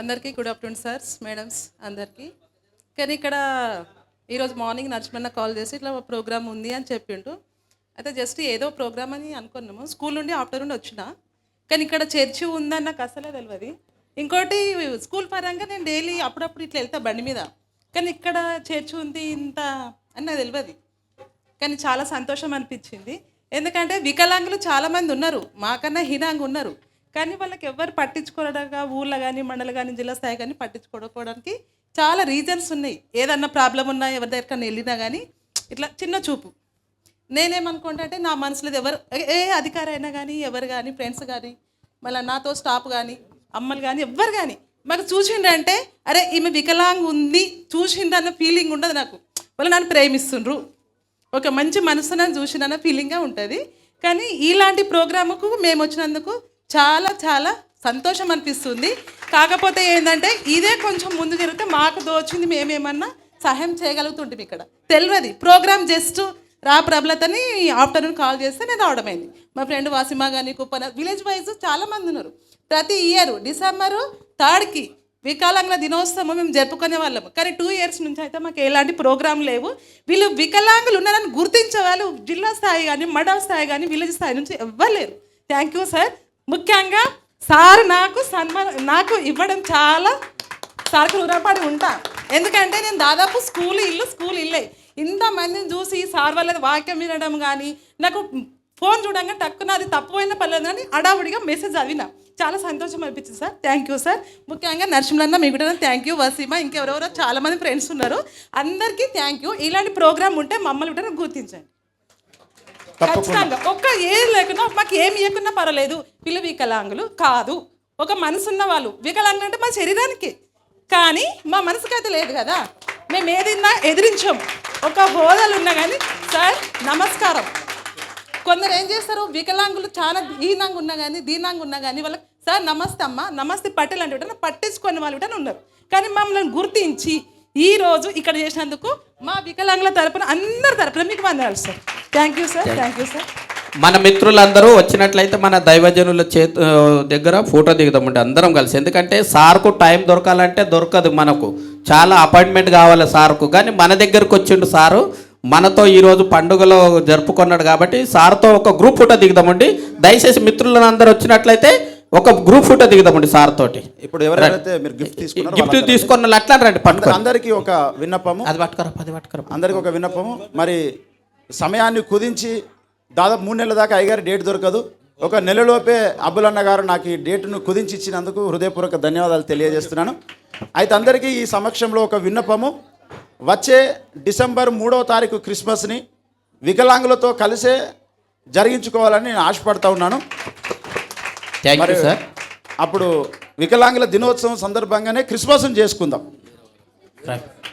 అందరికీ good afternoon sirs madams అందరికీ. కానీ ఇక్కడ ఈరోజు మార్నింగ్ నరసింహన్న కాల్ చేసి ఇట్లా ప్రోగ్రామ్ ఉంది అని చెప్పిండు. అయితే జస్ట్ ఏదో ప్రోగ్రామ్ అని అనుకున్నాము. స్కూల్ నుండి ఆఫ్టర్నూన్ వచ్చిన. కానీ ఇక్కడ చర్చి ఉందని నాకు అసలే తెలియదు ఇంకోటి స్కూల్ పరంగా నేను డైలీ అప్పుడప్పుడు ఇట్లా వెళ్తా బండి మీద. కానీ ఇక్కడ చర్చి ఉంది ఇంత అని నాకు తెలియదు కానీ చాలా సంతోషం అనిపించింది. ఎందుకంటే వికలాంగులు చాలామంది ఉన్నారు. మాకన్నా హీనాంగ్ ఉన్నారు. కానీ వాళ్ళకి ఎవరు పట్టించుకోవడంగా ఊళ్ళో కానీ మండలం కానీ జిల్లా స్థాయి కానీ పట్టించుకోకపోవడానికి చాలా రీజన్స్ ఉన్నాయి. ఏదన్నా ప్రాబ్లం ఉన్నా ఎవరి దగ్గరికి వెళ్ళినా కానీ ఇట్లా చిన్న చూపు. నేనేమనుకుంటా అంటే నా మనసులో ఎవరు ఏ- ఏ అధికారి అయినా కానీ ఎవరు కానీ ఫ్రెండ్స్ కానీ మళ్ళీ నాతో స్టాఫ్ కానీ అమ్మలు కానీ ఎవ్వరు కానీ మాకు చూసిండంటే అరే ఈమె వికలాంగ్ ఉంది చూసిండన్న ఫీలింగ్ ఉండదు నాకు. వాళ్ళు నన్ను ప్రేమిస్తుండ్రు. ఒక మంచి మనసు నన్ను చూసిండన్న ఫీలింగ్గా ఉంటుంది. కానీ ఇలాంటి ప్రోగ్రాముకు మేము వచ్చినందుకు చాలా చాలా సంతోషం అనిపిస్తుంది. కాకపోతే ఏంటంటే ఇదే కొంచెం ముందు జరిగితే మాకు దోచింది మేమేమన్నా సహాయం చేయగలుగుతుంటాం ఇక్కడ. తెలియదు ప్రోగ్రామ్ జస్ట్ రా ప్రబలతని ఆఫ్టర్నూన్ కాల్ చేస్తే నేను రావడమైంది మా ఫ్రెండ్ వాసిమా కానీ కుప్పన విలేజ్ వైజ్ చాలామంది ఉన్నారు. ప్రతి ఇయర్ డిసెంబరు థర్డ్కి వికలాంగుల దినోత్సవం మేము జరుపుకునే వాళ్ళం. కానీ టూ ఇయర్స్ నుంచి అయితే మాకు ఎలాంటి ప్రోగ్రాం లేవు. వీళ్ళు వికలాంగులు ఉన్నారని గుర్తించే వాళ్ళు జిల్లా స్థాయి కానీ మండల స్థాయి కానీ విలేజ్ స్థాయి నుంచి ఎవ్వలేరు థ్యాంక్ యూ సార్. ముఖ్యంగా సార్ నాకు సన్మాన నాకు ఇవ్వడం చాలా సార్కి రుణపడి ఉంటా. ఎందుకంటే నేను దాదాపు స్కూల్ ఇల్లు స్కూల్ ఇల్లే. ఇంతమందిని చూసి సార్ వాళ్ళది వాక్యం వినడం కానీ నాకు ఫోన్ చూడంగా టక్కున అది తప్పుపోయిన పర్లేదు కానీ అడావుడిగా మెసేజ్ చదివిన. చాలా సంతోషం అనిపించింది సార్. థ్యాంక్ యూ సార్ ముఖ్యంగా నరసింహన్న మీకు కూడా థ్యాంక్ యూ వసీమ. ఇంకెవరెవరో చాలామంది ఫ్రెండ్స్ ఉన్నారు. అందరికీ థ్యాంక్ యూ ఇలాంటి ప్రోగ్రామ్ ఉంటే మమ్మల్ని కూడా గుర్తించండి. ఖచ్చితంగా. ఒక్క ఏది లేకున్నా మాకు ఏమి ఇవ్వకున్నా పర్వాలేదు. పిల్ల వికలాంగులు కాదు. ఒక మనసు ఉన్న వాళ్ళు. వికలాంగులు అంటే మా శరీరానికి. కానీ మా మనసుకి అయితే లేదు కదా. మేము ఏదిన్నా ఎదిరించాము ఒక హోదాలు ఉన్నా కానీ సార్ నమస్కారం. కొందరు ఏం చేస్తారు? వికలాంగులు చాలా దీనంగా ఉన్నా కానీ దీనంగా ఉన్నా కానీ వాళ్ళకి సార్ నమస్తే అమ్మ నమస్తే పట్టెలు అంటే కూడా పట్టించుకొని వాళ్ళు కూడా ఉన్నారు. కానీ మమ్మల్ని గుర్తించి ఈ రోజు ఇక్కడ చేసినందుకు మా వికలాంగుల తరపున అందరి తరపున మీకు వందనాలు sir. Thank you sir thank you sir మన మిత్రులందరూ వచ్చినట్లయితే మన దైవజనుల చేతు దగ్గర ఫోటో దిగుదామండి అందరం కలిసి. ఎందుకంటే సార్కు టైం దొరకాలంటే దొరకదు మనకు. చాలా అపాయింట్మెంట్ కావాలి సార్కు. కానీ మన దగ్గరకు వచ్చిండు సారు మనతో ఈరోజు పండుగలో జరుపుకున్నాడు కాబట్టి సార్తో ఒక గ్రూప్ ఫోటో దిగుదామండి. దయచేసి మిత్రులను అందరూ వచ్చినట్లయితే ఒక గ్రూప్ ఫోటో దిగుదామండి సార్ తోటి ఇప్పుడు ఎవరైతే మీరు గిఫ్ట్ తీసుకున్నారో గిఫ్ట్ తీసుకున్న వాళ్ళు అట్లా రండి పట్టుకో అందరికీ ఒక విన్నపము. అది పట్టుకోరా పది పట్టుకోరా. అందరికీ ఒక విన్నపము. మరి సమయాన్ని కుదించి దాదాపు మూడు నెలల దాకా అయ్యగారి డేట్ దొరకదు. ఒక నెలలోపే అబ్బులన్న గారు నాకు ఈ డేట్ను కుదించి ఇచ్చినందుకు హృదయపూర్వక ధన్యవాదాలు తెలియజేస్తున్నాను. అయితే అందరికీ ఈ సమక్షంలో ఒక విన్నపము. వచ్చే డిసెంబర్ మూడవ తారీఖు క్రిస్మస్ని వికలాంగులతో కలిసే జరిగించుకోవాలని నేను ఆశపడతా ఉన్నాను. సార్ అప్పుడు వికలాంగుల దినోత్సవం సందర్భంగానే క్రిస్మస్ని చేసుకుందాం.